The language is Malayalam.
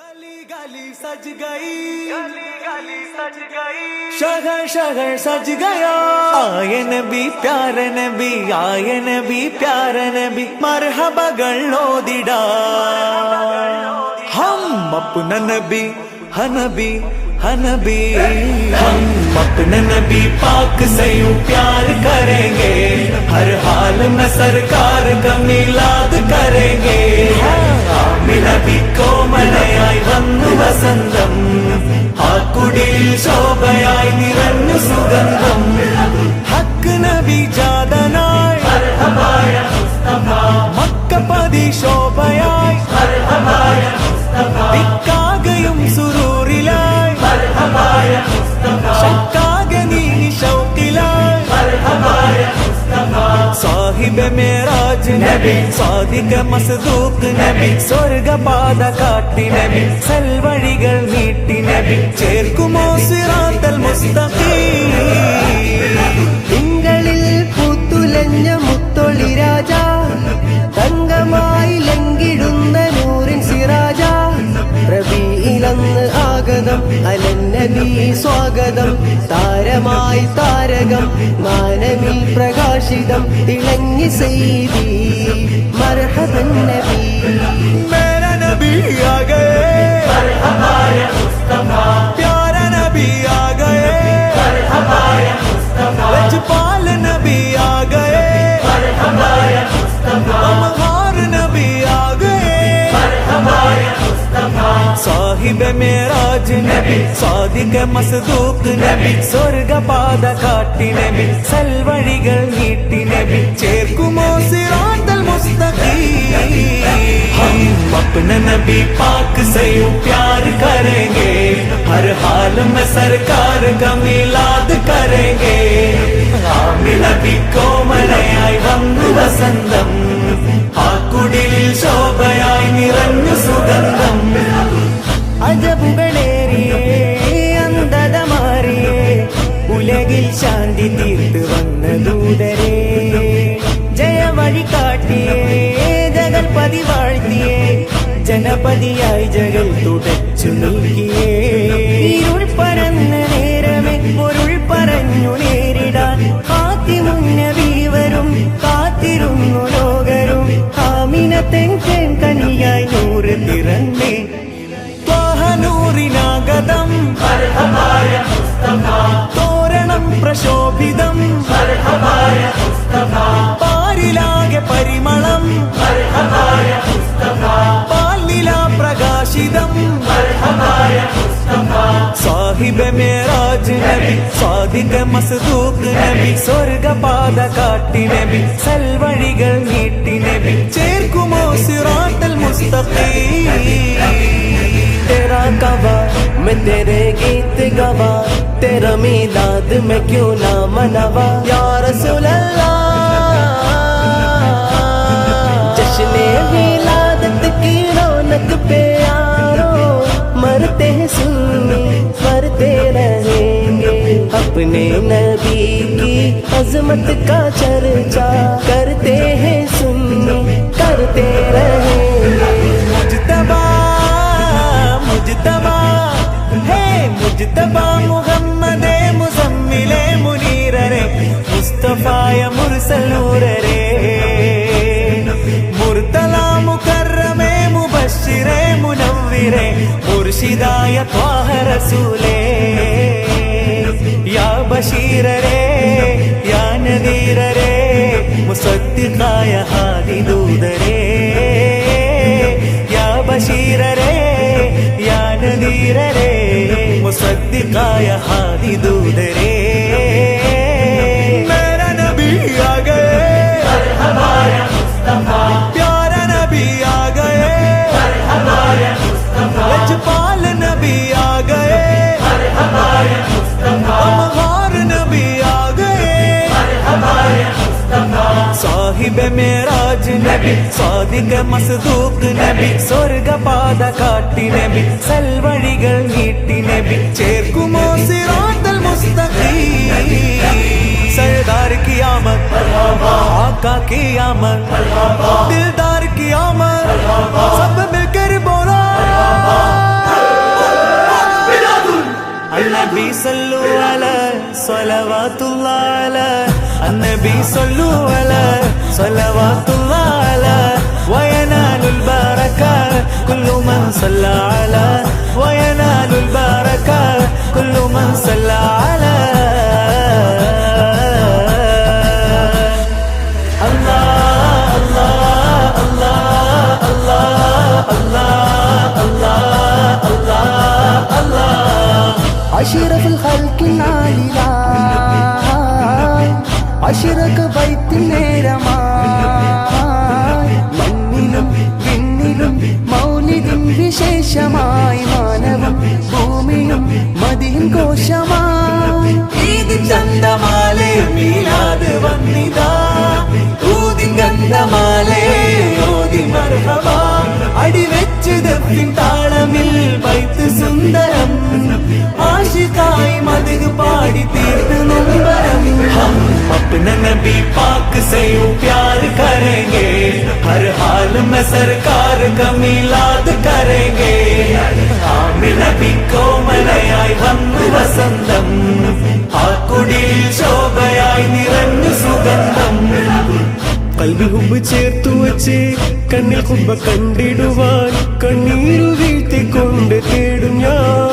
गली गली सज गई। गली गली सज गई। शहर शहर सज गया। आए प्यार नबी आए नबी प्यार नबी। मरहबा गलो दिडा। हम हन भी हन भी हम अपनन भी पाक से यू प्यार करेंगे। हर हाल में सरकार का मिलाद करेंगे। നബി വന്നു വസന്തം. ആ ശോഭയായി നിറഞ്ഞു സുഗന്ധം. നബി സാദിക മസ്ദൂക്ക് നബി സ്വർഗപാത കാട്ടി നബി സൽവഴികൾ നീട്ടി നബി ചേർക്കുമോ സിറാത്തൽ മുസ്തഖീം? തിങ്കളിൽ പൂത്തുലഞ്ഞ മുത്തൊളി രാജ തങ്കമായി ലങ്കിടുന്ന നൂറിൻ സിറാജ റബിയിലന്ന് ആഗതം നീ സ്വാഗതം. താരമായി താരകം. മാനവിൽ പ്രകാശിതം. ഇളങ്ങി സെയ്തി. മർഹബൻ നബി. മേര നബി പ്യാര നബി നബി നബി മേ മേറാജ് നബി സാദിക മസ്ദൂക്ക് നബി സ്വർഗപാത കാട്ടി നബി സൽവഴികൾ നീട്ടി നബി ചേർക്കുമോ സിറാത്തൽ മുസ്തഖീം हम अपने नबी पाक से यूं प्यार करेंगे हर हाल में सरकार का मिलाद करेंगे ആമി നബി കോമലയായി വന്നു വസന്തം ആ കുടിലിൽ ശോഭയായി നിറഞ്ഞു സുഗന്ധം അജബുകളേറിയേ അന്ധത മാറിയേ ഉലകിൽ ശാന്തി തീർത്ത് വന്ന ദൂതരേ. ജയവഴി കാട്ടിയേ ജഗൽപതി വാഴ്ത്തിയേ ജനപതിയായി ജഗൽ തുടച്ചു നീക്കിയേ. ഇരുൾ പരന്ന നേരമേ പൊരുൾ പറഞ്ഞു നേരിടാൻ കാത്തി മുന്നവീവരും കാത്തിരുന്നു ലോകരും. ആമിനത്തെൻ കനിയായി നൂറ് തിറന്നേ. തോരണം പ്രശോഭിതം പാരിലാകെ പരിമളം പാലില പ്രകാശിതം സാഹിബ് മേറാജ് നബി സ്വാദിക മസ്ദൂക്ക് നബി സ്വർഗപാത കാട്ടി നബി സൽവഴികൾ നീട്ടി നബി ചേർക്കുമോ സിറാത്തൽ മുസ്തഖീം तेरा गवा मैं तेरे गीत गवा, तेरा मीलाद में क्यों ना मनावा? यार जश्न मिलादत की रौनक पे यारो मरते हैं सुन्नी मरते रहेंगे। अपने नबी की अजमत का चर्चा करते हैं सुन्नी करते रहेंगे മുജ്തബാ മുഹമ്മദേ മുസമ്മിലേ മുനീറരെ മുസ്തഫായ മുർസൽ നൂറരെ മുർത്തല മുകറമേ മുബശ്ശിരേ മുനവ്വിരേ മുർഷിദായ ത്വാഹ റസൂലേ യാ ബഷീറരെ യാ നദീറരെ മുസദ്ദിഖായ ഹാദി higher, higher. ब मेराज नबी சாதிக மசதூக் நபி சொர்க்க பாத காட்டி நபி செல்வழிகள் நீட்டி நபி சேர்க்குமோ சிராத்தல் முஸ்தகி सरदार की आमद आका की आमद दिलदार की आमद सब मिलकर बोला النبي صلوا على صلوات الله على النبي صلوا على صلوات الله على وينال البركة كل من صلى على وينال البركة كل من صلى على. الله الله الله الله الله الله الله عشيرة في الخلق العالي عشيرة بيت النبي. సంకోశమా ఇది చందమాలే మీలాదు వన్నిదా ఊది గంధమాలే ఓది మర్హబా అడి వెచ్చు దప్పిన్ తాళమిల్ వైతు సుందరం ఆశికాయ్ మదుగు పాడి తీర్తు నంబరం హమ్ అప్న నబీ పాక్ సే ప్యార్ కరేంగే హర్ హాల్ మే సర్కార్ కా మిలాద్ కరేంగే തിരുനബി കോമലയായി വന്നു വസന്തം. ആ കുടിയിൽ ശോഭയായി നിറഞ്ഞു സുഗന്ധം. കൽവി ഹുബ് ചേർത്തു വച്ച് കണ്ണിൽ കുമ്പ കണ്ടിടുവാൻ കണ്ണീരു വീഴ്ത്തിക്കൊണ്ട് തേടും ഞാൻ.